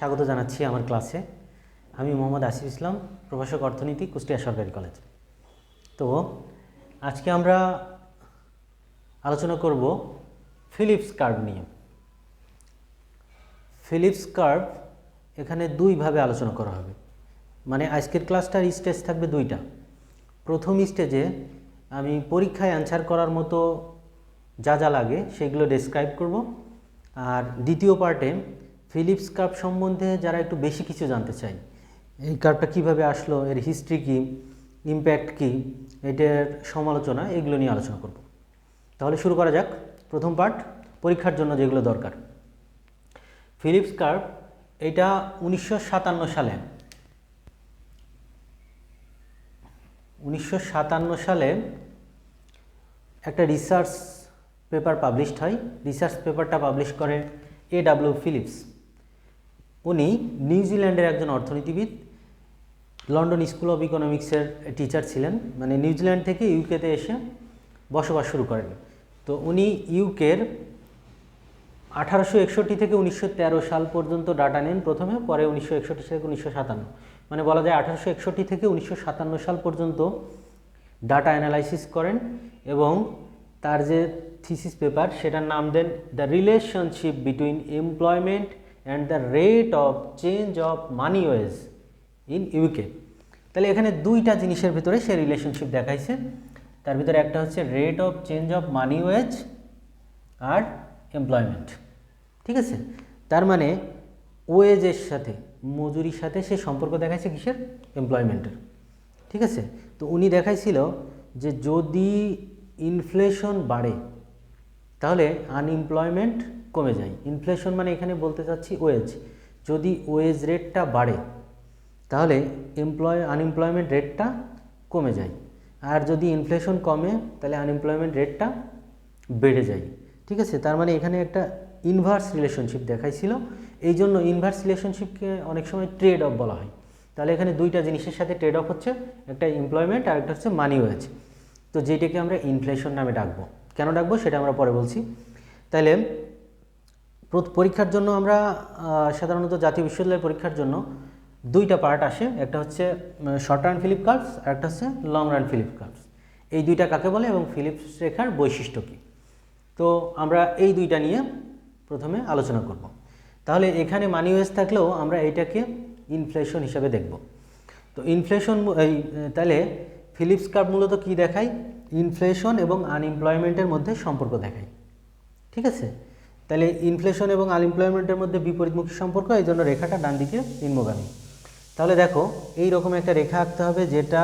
স্বাগত জানাচ্ছি আমার ক্লাসে। আমি মোহাম্মদ আসিফ ইসলাম, প্রভাষক অর্থনীতি, কুষ্টিয়া সরকারি কলেজ। তো আজকে আমরা আলোচনা করব ফিলিপস কার্ভ নিয়ে। ফিলিপস কার্ভ এখানে দুইভাবে আলোচনা করা হবে। মানে আজকের ক্লাসটার স্টেজ থাকবে দুইটা। প্রথম স্টেজে আমি পরীক্ষায় অ্যান্সার করার মতো যা যা লাগে সেগুলো ডেসক্রাইব করব। আর দ্বিতীয় পার্টে ফিলিপস কার্ভ সম্বন্ধে যারা একটু বেশি কিছু জানতে চাই, এই কার্ভটা কীভাবে আসলো, এর হিস্ট্রি কী ইম্প্যাক্ট কী, এটার সমালোচনা, এগুলো নিয়ে আলোচনা করব। তাহলে শুরু করা যাক। প্রথম পার্ট পরীক্ষার জন্য যেগুলো দরকার। ফিলিপস কার্ভ এটা উনিশশো সাতান্ন সালে, উনিশশো সাতান্ন সালে একটা রিসার্চ পেপার পাবলিশড হয়। রিসার্চ পেপারটা পাবলিশ করে এ ডাব্লিউ ফিলিপস উনি নিউজিল্যান্ডের একজন অর্থনীতিবিদ, লন্ডন স্কুল অফ ইকোনমিক্সের টিচার ছিলেন মানে নিউজিল্যান্ড থেকে ইউকেতে এসে বসবাস শুরু করেন। তো উনি ইউকের আঠারোশো একষট্টি থেকে উনিশশো তেরো সাল পর্যন্ত ডাটা নেন প্রথমে, পরে উনিশশো একষট্টি থেকে উনিশশো সাতান্ন। মানে বলা যায় আঠারোশো একষট্টি থেকে উনিশশো সাতান্ন সাল পর্যন্ত ডাটা অ্যানালাইসিস করেন এবং তার যে থিসিস পেপার সেটার নাম দেন the relationship between employment and the rate of change of money wage in UK তাহলে এখানে দুইটা জিনিসের ভিতরে সে রিলেশনশিপ দেখাইছে। তার ভিতরে একটা হচ্ছে rate of change of money wage R employment ঠিক আছে? তার মানে ওয়েজের সাথে, মজুরির সাথে সে সম্পর্ক দেখাইছে কিসের? এমপ্লয়মেন্টের ঠিক আছে? তো উনি দেখাইছিল যে যদি ইনফ্লেশন বাড়ে, তাহলে আনএমপ্লয়মেন্ট কমে যায়। ইনফ্লেশন মানে এখানে বলতে চাচ্ছি ওয়েজ যদি ওয়েজ রেটটা বাড়ে, তাহলে এমপ্লয় আনএমপ্লয়মেন্ট রেটটা কমে যায়। আর যদি ইনফ্লেশন কমে, তাহলে আনএমপ্লয়মেন্ট রেটটা বেড়ে যায়। ঠিক আছে? তার মানে এখানে একটা ইনভার্স রিলেশনশিপ দেখাইছিল। এই জন্য ইনভার্স রিলেশনশিপকে অনেক সময় ট্রেড অফ বলা হয়। তাহলে এখানে দুইটা জিনিসের সাথে ট্রেড অফ হচ্ছে, একটা এমপ্লয়মেন্ট আর একটা হচ্ছে মানি ওয়েজ তো যেটাকে আমরা ইনফ্লেশন নামে ডাকবো। কেন ডাকবো? সেটা আমরা পরে বলছি। তাহলে পরীক্ষার জন্য আমরা সাধারণত জাতীয় বিশ্ববিদ্যালয়ের পরীক্ষার জন্য দুইটা পার্ট আসে। একটা হচ্ছে শর্ট রান ফিলিপ কার্ভস আর একটা হচ্ছে লং রান ফিলিপ কার্ভস এই দুইটা কাকে বলে এবং ফিলিপস রেখার বৈশিষ্ট্য কী? তো আমরা এই দুইটা নিয়ে প্রথমে আলোচনা করব। তাহলে এখানে মানি ওয়েজ থাকলেও আমরা এইটাকে ইনফ্লেশন হিসাবে দেখব। তো ইনফ্লেশন এই, তাহলে ফিলিপস কার্ভ মূলত কী দেখায়? ইনফ্লেশন এবং আনএমপ্লয়মেন্টের মধ্যে সম্পর্ক দেখায়। ঠিক আছে? তাহলে ইনফ্লেশন এবং আনএমপ্লয়মেন্টের মধ্যে বিপরীতমুখী সম্পর্ক, এই জন্য রেখাটা ডান দিকে নিম্নগামী। তাহলে দেখো এই রকম একটা রেখা আঁকতে হবে যেটা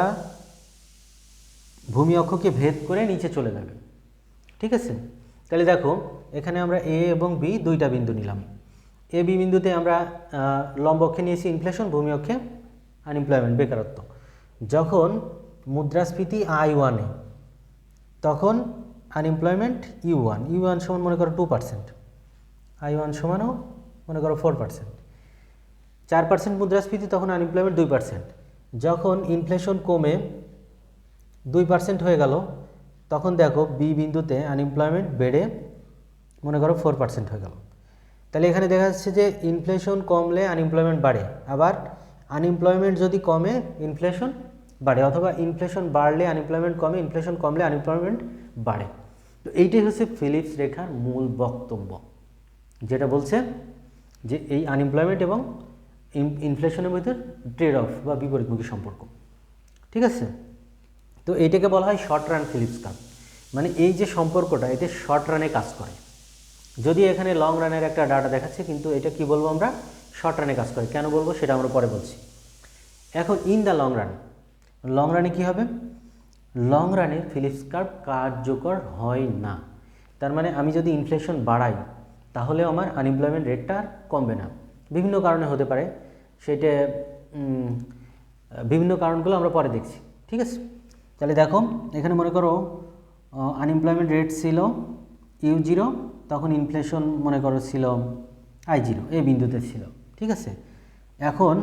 ভূমি অক্ষকে ভেদ করে নিচে চলে যাবে। ঠিক আছে? তাহলে দেখো, এখানে আমরা এ এবং বি দুইটা বিন্দু নিলাম। এ বি বিন্দুতে আমরা লম্ব অক্ষে নিয়েছি ইনফ্লেশন ভূমি অক্ষে আনএমপ্লয়মেন্ট বেকারত্ব। যখন মুদ্রাস্ফীতি আই ওয়ানে তখন unemployment U one U one সমান মনে করো টু পার্সেন্ট আই ওয়ান সমানও, মনে করো ফোর পার্সেন্ট চার পার্সেন্ট মুদ্রাস্ফীতি তখন আনএমপ্লয়মেন্ট দুই পার্সেন্ট যখন ইনফ্লেশন কমে দুই পার্সেন্ট হয়ে গেল, তখন দেখো বি বিন্দুতে আনএমপ্লয়মেন্ট বেড়ে, মনে করো ফোর পার্সেন্ট হয়ে গেল। তাহলে এখানে দেখা যাচ্ছে যে ইনফ্লেশন কমলে আনএমপ্লয়মেন্ট বাড়ে, আবার আনএমপ্লয়মেন্ট যদি কমে ইনফ্লেশন বাড়ে, অথবা ইনফ্লেশন বাড়লে আনএমপ্লয়মেন্ট কমে ইনফ্লেশন কমলে আনএমপ্লয়মেন্ট বাড়ে। তো এইটাই হচ্ছে ফিলিপস রেখার মূল বক্তব্য। যেটা বলছে যে এই আনএমপ্লয়মেন্ট এবং ইনফ্লেশনের মধ্যে ট্রেড অফ বা বিপরীতমুখী সম্পর্ক। ঠিক আছে? তো এইটাকে বলা হয় শর্ট রান ফিলিপস কাপ মানে এই যে সম্পর্কটা, এতে শর্ট রানে কাজ করে। যদি এখানে লং রানের একটা ডাটা দেখাচ্ছে, কিন্তু এটা কি বলব আমরা? শর্ট রানে কাজ করে। কেন বলব? সেটা আমরা পরে বলছি। এখন in the long run long রানে কী হবে? লং রানে ফিলিপস কার্ভ কার্যকর হয় না। তার মানে আমি যদি ইনফ্লেশন বাড়াই তাহলে আমার আনএমপ্লয়মেন্ট রেটটা আর কমবে না। বিভিন্ন কারণে হতে পারে। সেটা বিভিন্ন কারণগুলো আমরা পরে দেখছি। ঠিক আছে? তাহলে দেখো, এখানে মনে করো আনএমপ্লয়মেন্ট রেট ছিল ইউ জিরো তখন ইনফ্লেশন মনে করো ছিল আই জিরো এই বিন্দুতে ছিল। ঠিক আছে? এখন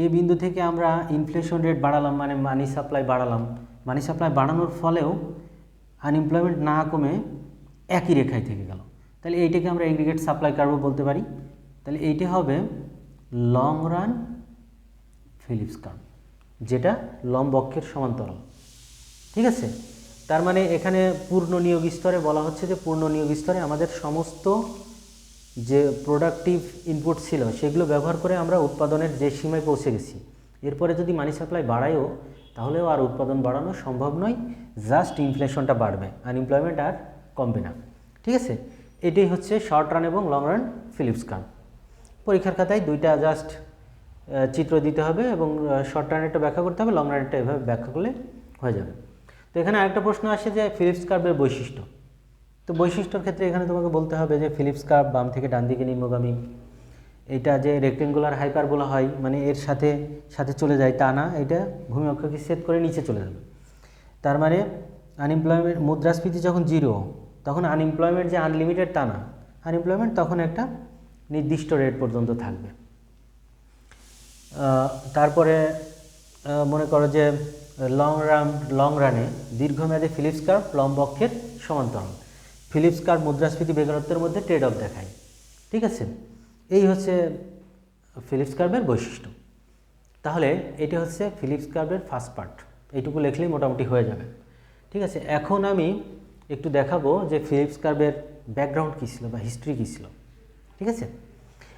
এই বিন্দু থেকে আমরা ইনফ্লেশন রেট বাড়ালাম মানে মানি সাপ্লাই বাড়ালাম। মানি সাপ্লাই বাড়ানোর ফলেও আনএমপ্লয়মেন্ট না কমে একই রেখায় থেকে গেল। তাহলে এইটাকে আমরা এগ্রিগেট সাপ্লাই কার্ভ বলতে পারি। তাহলে এইটা হবে লং রান ফিলিপস কার্ভ যেটা লম্বক্ষের সমান্তরাল। ঠিক আছে? তার মানে এখানে পূর্ণ নিয়োগ স্তরে বলা হচ্ছে যে পূর্ণ নিয়োগ স্তরে আমাদের সমস্ত যে প্রোডাক্টিভ ইনপুট ছিল, সেগুলো ব্যবহার করে আমরা উৎপাদনের যে সীমায় পৌঁছে গেছি। এরপরে যদি মানি সাপ্লাই বাড়ায়ও, তাহলেও আর উৎপাদন বাড়ানো সম্ভব নয় জাস্ট ইনফ্লেশনটা বাড়বে আনএমপ্লয়মেন্ট আর কমবে না। ঠিক আছে? এটাই হচ্ছে শর্ট রান এবং লং রান ফিলিপস কার্ভ পরীক্ষার খাতায় দুইটা জাস্ট চিত্র দিতে হবে এবং শর্ট রানেরটা ব্যাখ্যা করতে হবে লং রানেরটা এভাবে ব্যাখ্যা করলে হয়ে যাবে। তো এখানে আরেকটা প্রশ্ন আসে যে ফিলিপস কার্ভের বৈশিষ্ট্য। তো বৈশিষ্ট্যর ক্ষেত্রে এখানে তোমাকে বলতে হবে যে ফিলিপস কার্ভ বাম থেকে ডান দিকে নিম্নগামী। এটা যে রেক্টেঙ্গুলার হাইপারবোলা হয় মানে এর সাথে সাথে চলে যায় তা না, এটা ভূমি অক্ষকে সেট করে নিচে চলে যাবে। তার মানে আনএমপ্লয়মেন্ট মুদ্রাস্ফীতি যখন জিরো তখন আনএমপ্লয়মেন্ট যে আনলিমিটেড তা না আনএমপ্লয়মেন্ট তখন একটা নির্দিষ্ট রেট পর্যন্ত থাকবে। তারপরে মনে করো যে লং রান লং রানে দীর্ঘমেয়াদী ফিলিপস কার্ভ লম্বক্ষের সমান্তরাল। ফিলিপস কার্ভ মুদ্রাস্ফীতি বেকারত্বের মধ্যে ট্রেড অফ দেখায়। ঠিক আছে? এই হচ্ছে ফিলিপস কার্ভের বৈশিষ্ট্য। তাহলে এটি হচ্ছে ফিলিপস কার্ভের ফার্স্ট পার্ট এইটুকু লিখলেই মোটামুটি হয়ে যাবে। ঠিক আছে? এখন আমি একটু দেখাবো যে ফিলিপস কার্ভের ব্যাকগ্রাউন্ড কী ছিল বা হিস্ট্রি কী ছিল, ঠিক আছে?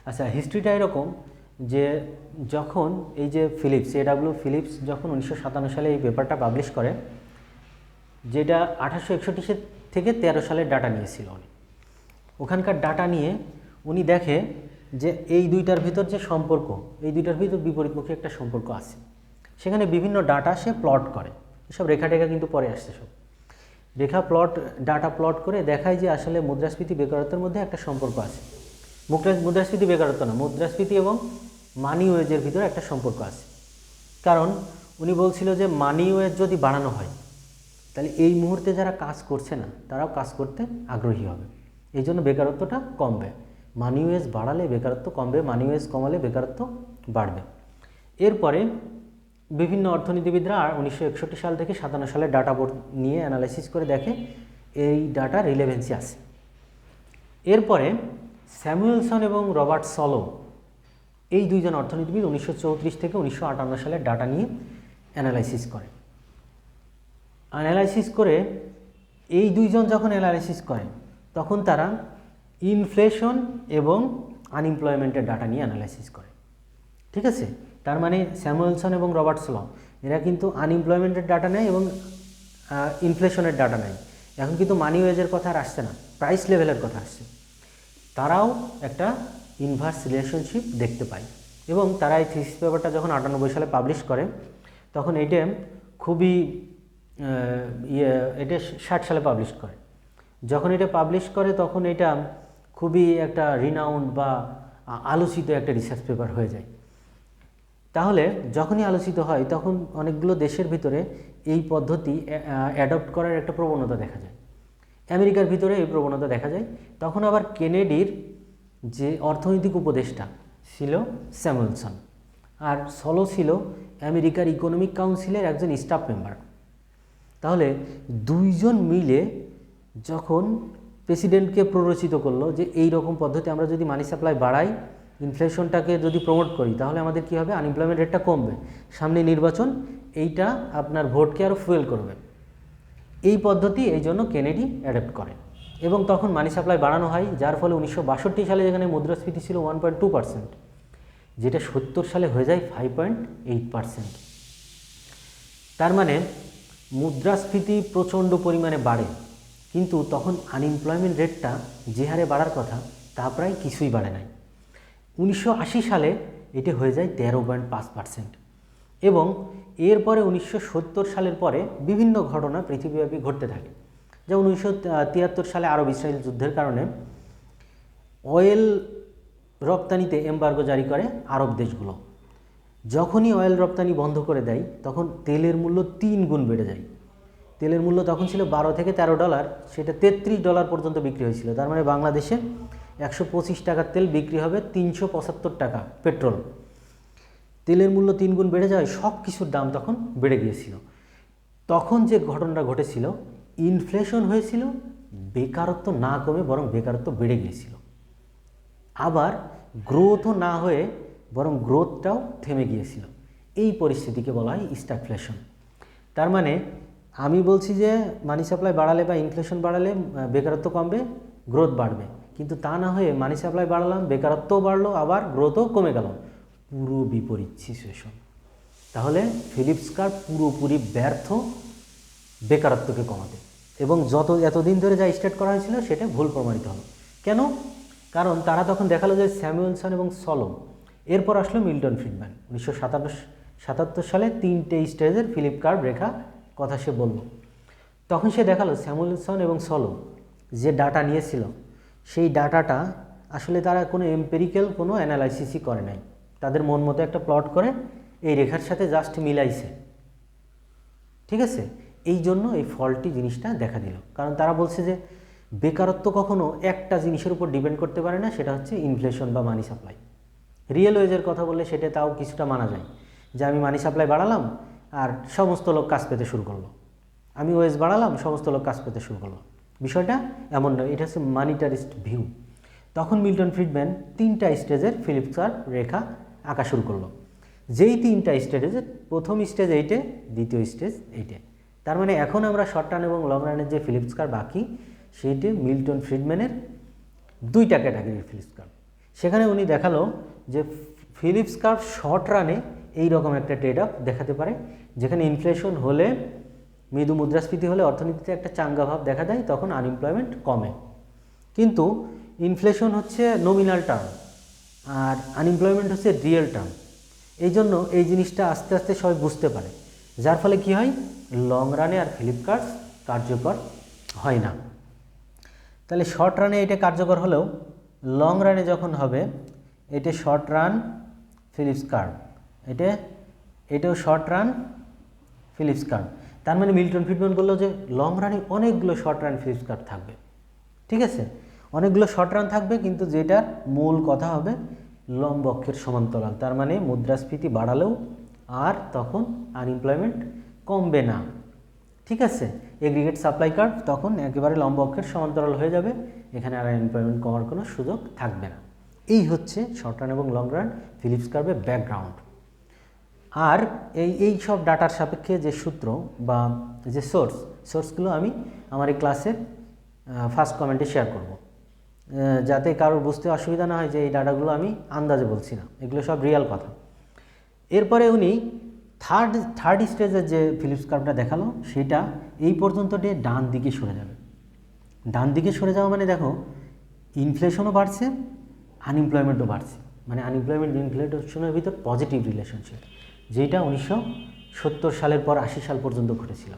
আচ্ছা হিস্ট্রিটা এরকম যে যখন এই যে ফিলিপস এডাব্লিউ ফিলিপস যখন উনিশশো সাতান্ন সালে এই পেপারটা পাবলিশ করে, যেটা আঠারোশো একষট্টি থেকে তেরো সালের ডাটা নিয়েছিল উনি। ওখানকার ডাটা নিয়ে উনি দেখে যে এই দুইটার ভিতর যে সম্পর্ক, এই দুইটার ভিতর বিপরীতমুখী একটা সম্পর্ক আছে। সেখানে বিভিন্ন ডাটা সে প্লট করে। এসব রেখা টেখা কিন্তু পরে আসছে সব। রেখা প্লট ডাটা প্লট করে দেখায় যে আসলে মুদ্রাস্ফীতি বেকারত্বের মধ্যে একটা সম্পর্ক আছে। মুদ্রা- মুদ্রাস্ফীতি বেকারত্ব না, মুদ্রাস্ফীতি এবং মানি ওয়েজের ভিতরে একটা সম্পর্ক আছে। কারণ উনি বলছিল যে মানি ওয়েজ যদি বাড়ানো হয়, তাহলে এই মুহূর্তে যারা কাজ করছে না, তারাও কাজ করতে আগ্রহী হবে। এই জন্য বেকারত্বটা কমবে। মানি ওয়েজ বাড়ালে বেকারত্ব কমবে মানি ওয়েজ কমালে বেকারত্ব বাড়বে। এরপরে বিভিন্ন অর্থনীতিবিদরা উনিশশো একষট্টি সাল থেকে সাতান্ন সালের ডাটা বোর্ড নিয়ে অ্যানালাইসিস করে দেখে এই ডাটা রিলেভেন্সি আছে। এরপরে স্যামুয়েলসন এবং রবার্ট সলো এই দুইজন অর্থনীতিবিদ উনিশশো চৌত্রিশ থেকে উনিশশো সালের ডাটা নিয়ে অ্যানালাইসিস করে। অ্যানালাইসিস করে এই দুইজন যখন অ্যানালাইসিস করে, তখন তারা ইনফ্লেশন এবং আনএমপ্লয়মেন্টের ডাটা নিয়ে অ্যানালাইসিস করে। ঠিক আছে? তার মানে স্যামুয়েলসন এবং রবার্ট স্লম এরা কিন্তু আনএমপ্লয়মেন্টের ডাটা নেয় এবং ইনফ্লেশনের ডাটা নেয়। এখন কিন্তু মানি ওয়েজের কথা আর আসছে না প্রাইস লেভেলের কথা আসছে। তারাও একটা ইনভার্স রিলেশনশিপ দেখতে পায় এবং তারা এই থিসিস পেপারটা যখন আটানব্বই সালে পাবলিশ করে, তখন এটা খুবই ইয়ে এটা ষাট সালে পাবলিশ করে। যখন এটা পাবলিশ করে, তখন এটা খুবই একটা রিনাউন্ড বা আলোচিত একটা রিসার্চ পেপার হয়ে যায়। তাহলে যখনই আলোচিত হয়, তখন অনেকগুলো দেশের ভিতরে এই পদ্ধতি অ্যাডপ্ট করার একটা প্রবণতা দেখা যায়। আমেরিকার ভিতরে এই প্রবণতা দেখা যায়। তখন আবার কেনেডির যে অর্থনৈতিক উপদেষ্টা ছিল স্যামুয়েলসন আর সলো ছিল আমেরিকার ইকোনমিক কাউন্সিলের একজন স্টাফ মেম্বার তাহলে দুইজন মিলে যখন প্রেসিডেন্টকে প্ররোচিত করল যে, এই রকম পদ্ধতি আমরা যদি মানি সাপ্লাই বাড়াই ইনফ্লেশনটাকে যদি প্রমোট করি, তাহলে আমাদের কী হবে? আনএমপ্লয়মেন্ট রেটটা কমবে। সামনে নির্বাচন, এইটা আপনার ভোটকে আরও ফুয়েল করবে। এই পদ্ধতি এই জন্য কেনেডি অ্যাডাপ্ট করে। এবং তখন মানি সাপ্লাই বাড়ানো হয়, যার ফলে উনিশশো বাষট্টি সালে যেখানে মুদ্রাস্ফীতি ছিল ওয়ান পয়েন্ট টু পার্সেন্ট যেটা সত্তর সালে হয়ে যায় ফাইভ পয়েন্ট এইট পার্সেন্ট তার মানে মুদ্রাস্ফীতি প্রচণ্ড পরিমাণে বাড়ে, কিন্তু তখন আনএমপ্লয়মেন্ট রেটটা যে হারে বাড়ার কথা, তা প্রায় কিছুই বাড়ে নাই। উনিশশো আশি সালে এটি হয়ে যায় তেরো পয়েন্ট পাঁচ পার্সেন্ট এবং এরপরে উনিশশো সত্তর সালের পরে বিভিন্ন ঘটনা পৃথিবীব্যাপী ঘটতে থাকে। যেমন উনিশশো তিয়াত্তর সালে আরব ইসরায়েল যুদ্ধের কারণে অয়েল রপ্তানিতে এমবার্গো জারি করে আরব দেশগুলো। যখনই অয়েল রপ্তানি বন্ধ করে দেয়, তখন তেলের মূল্য তিন গুণ বেড়ে যায়। তেলের মূল্য তখন ছিল বারো থেকে তেরো ডলার, সেটা তেত্রিশ ডলার পর্যন্ত বিক্রি হয়েছিল। তার মানে বাংলাদেশে একশো পঁচিশ টাকার তেল বিক্রি হবে তিনশো পঁচাত্তর টাকা পেট্রোল। তেলের মূল্য তিন গুণ বেড়ে যায়, সব কিছুর দাম তখন বেড়ে গিয়েছিল। তখন যে ঘটনাটা ঘটেছিল ইনফ্লেশন হয়েছিল, বেকারত্ব না কমে বরং বেকারত্ব বেড়ে গিয়েছিল। আবার গ্রোথও না হয়ে বরং গ্রোথটাও থেমে গিয়েছিল। এই পরিস্থিতিকে বলা হয় স্ট্যাগফ্লেশন তার মানে আমি বলছি যে মানি সাপ্লাই বাড়ালে বা ইনফ্লেশন বাড়ালে বেকারত্ব কমবে গ্রোথ বাড়বে। কিন্তু তা না হয়ে মানি সাপ্লাই বাড়ালাম, বেকারত্বও বাড়লো, আবার গ্রোথও কমে গেল। পুরো বিপরীত সিচুয়েশন তাহলে ফিলিপস কার পুরোপুরি ব্যর্থ বেকারত্বকে কমাতে। এবং যত, এতদিন ধরে যা স্টার্ট করা হয়েছিল, সেটা ভুল প্রমাণিত হলো। কেন? কারণ তারা তখন দেখাল যে স্যামুয়েলসন এবং সলম, এরপর আসলো মিল্টন ফ্রিডম্যান উনিশশো সাতাত্তর সালে তিনটে স্টেজের ফিলিপ কার্ভ রেখা কথা সে বলল। তখন সে দেখাল স্যামুয়েলসন এবং সলম যে ডাটা নিয়েছিল সেই ডাটাটা আসলে তারা কোনো এম্পেরিক্যাল কোনো অ্যানালাইসিসই করে নাই। তাদের মন মতো একটা প্লট করে এই রেখার সাথে জাস্ট মিলাইছে। ঠিক আছে? এই জন্য এই ফলটি জিনিসটা দেখা দিল। কারণ তারা বলছে যে বেকারত্ব কখনো একটা জিনিসের উপর ডিপেন্ড করতে পারে না, সেটা হচ্ছে ইনফ্লেশন বা মানি সাপ্লাই রিয়েল ওয়েজের কথা বললে সেটা তাও কিছুটা মানা যায়। যে আমি মানি সাপ্লাই বাড়ালাম আর সমস্ত লোক কাজ পেতে শুরু করল। আমি ওয়েজ বাড়ালাম, সমস্ত লোক কাজ পেতে শুরু করল। বিষয়টা এমন নয়, এটা হচ্ছে মানিটারিস্ট ভিউ তখন মিল্টন ফ্রিডম্যান তিনটা স্টেজের ফিলিপসার রেখা আঁকা শুরু করল। যেই তিনটা স্টেজে, প্রথম স্টেজ এইটে, দ্বিতীয় স্টেজ এইটে। তার মানে এখন আমরা শর্ট রান এবং লং রানের যে ফিলিপস কার বাকি, সেইটি মিল্টন ফ্রিডম্যানের দুইটা ক্যাটাগরির ফিলিপস কার্ভ সেখানে উনি দেখাল যে ফিলিপস কার্ভ শর্ট রানে এই রকম একটা ট্রেড অফ দেখাতে পারে, যেখানে ইনফ্লেশন হলে মৃদু মুদ্রাস্ফীতি হলে অর্থনীতিতে একটা চাঙ্গা ভাব দেখা দেয়, তখন আনএমপ্লয়মেন্ট কমে। কিন্তু ইনফ্লেশন হচ্ছে নমিনাল টার্ম আর আনএমপ্লয়মেন্ট হচ্ছে রিয়েল টার্ম এই জন্য এই জিনিসটা আস্তে আস্তে সবাই বুঝতে পারে। যার ফলে কি হয়? লং রানে আর ফ্লিপকার্ট কার্যকর হয় না। তাহলে শর্ট রানে এটা কার্যকর হলেও লং রানে যখন হবে, এটা শর্ট রান ফিলিপস কার্ভ এটা, এটাও শর্ট রান ফিলিপস কার্ভ তার মানে মিল্টন ফ্রিডম্যান বলল যে লং রানে অনেকগুলো শর্ট রান ফিলিপস কার্ভ থাকবে। ঠিক আছে? অনেকগুলো শর্ট রান থাকবে, কিন্তু যেটার মূল কথা হবে লম্ব অক্ষের সমান্তরাল। তার মানে মুদ্রাস্ফীতি বাড়ালেও আর তখন আনএমপ্লয়মেন্ট কমবে না। ঠিক আছে? এগ্রিগেট সাপ্লাই কার্ভ তখন একেবারে লম্ব অক্ষের সমান্তরাল হয়ে যাবে, এখানে আর আনএমপ্লয়মেন্ট কমার কোনো সুযোগ থাকবে না। এই হচ্ছে শর্ট রান এবং লং রান ফিলিপস কার্ভের ব্যাকগ্রাউন্ড আর এই এই সব ডাটার সাপেক্ষে যে সূত্র বা যে সোর্স, সোর্সগুলো আমি আমার এই ক্লাসের ফার্স্ট কমেন্টে শেয়ার করব। যাতে কারোর বুঝতে অসুবিধা না হয় যে এই ডাটাগুলো আমি আন্দাজে বলছি না। এগুলো সব রিয়াল কথা। এরপরে উনি থার্ড থার্ড স্টেজের যে ফিলিপস কার্ভটা দেখাল, সেটা এই পর্যন্ত দিয়ে ডান দিকে সরে যাবে। ডান দিকে সরে যাওয়া মানে দেখো ইনফ্লেশনও বাড়ছে আনএমপ্লয়মেন্টও বাড়ছে। মানে আনএমপ্লয়মেন্ট ইনফ্লেশনের ভিতর পজিটিভ রিলেশনশিপ যেটা উনিশশো সত্তর সালের পর আশি সাল পর্যন্ত ঘটেছিল।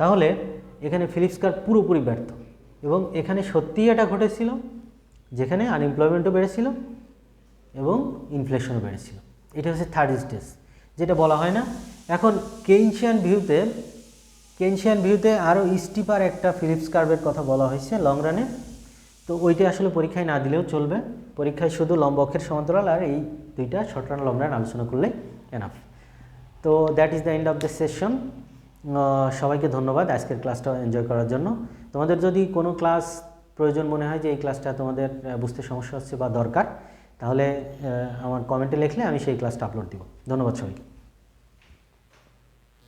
তাহলে এখানে ফিলিপস কার্ভ পুরোপুরি ব্যর্থ এবং এখানে সত্যিই এটা ঘটেছিল, যেখানে আনএমপ্লয়মেন্টও বেড়েছিল এবং ইনফ্লেশনও বেড়েছিল। এটা হচ্ছে থার্ড স্টেজ যেটা বলা হয় না, এখন কেইনশিয়ান ভিউতে কেনশিয়ান ভিউতে আরও স্টিপার একটা ফিলিপস কার্ভের কথা বলা হয়েছে লং রানে তো ওইটা আসলে পরীক্ষায় না দিলেও চলবে। পরীক্ষায় শুধু লম্ব অক্ষের সমান্তরাল আর এই দুইটা শর্ট রান লং রান আলোচনা করলে এনাফ তো that is the end of the session সবাইকে ধন্যবাদ আজকের ক্লাসটা এনজয় করার জন্য। তোমাদের যদি কোনো ক্লাস প্রয়োজন মনে হয় যে এই ক্লাসটা তোমাদের বুঝতে সমস্যা হচ্ছে বা দরকার, তাহলে আমার কমেন্টে লিখলে আমি সেই ক্লাসটা আপলোড দিব। ধন্যবাদ সবাইকে।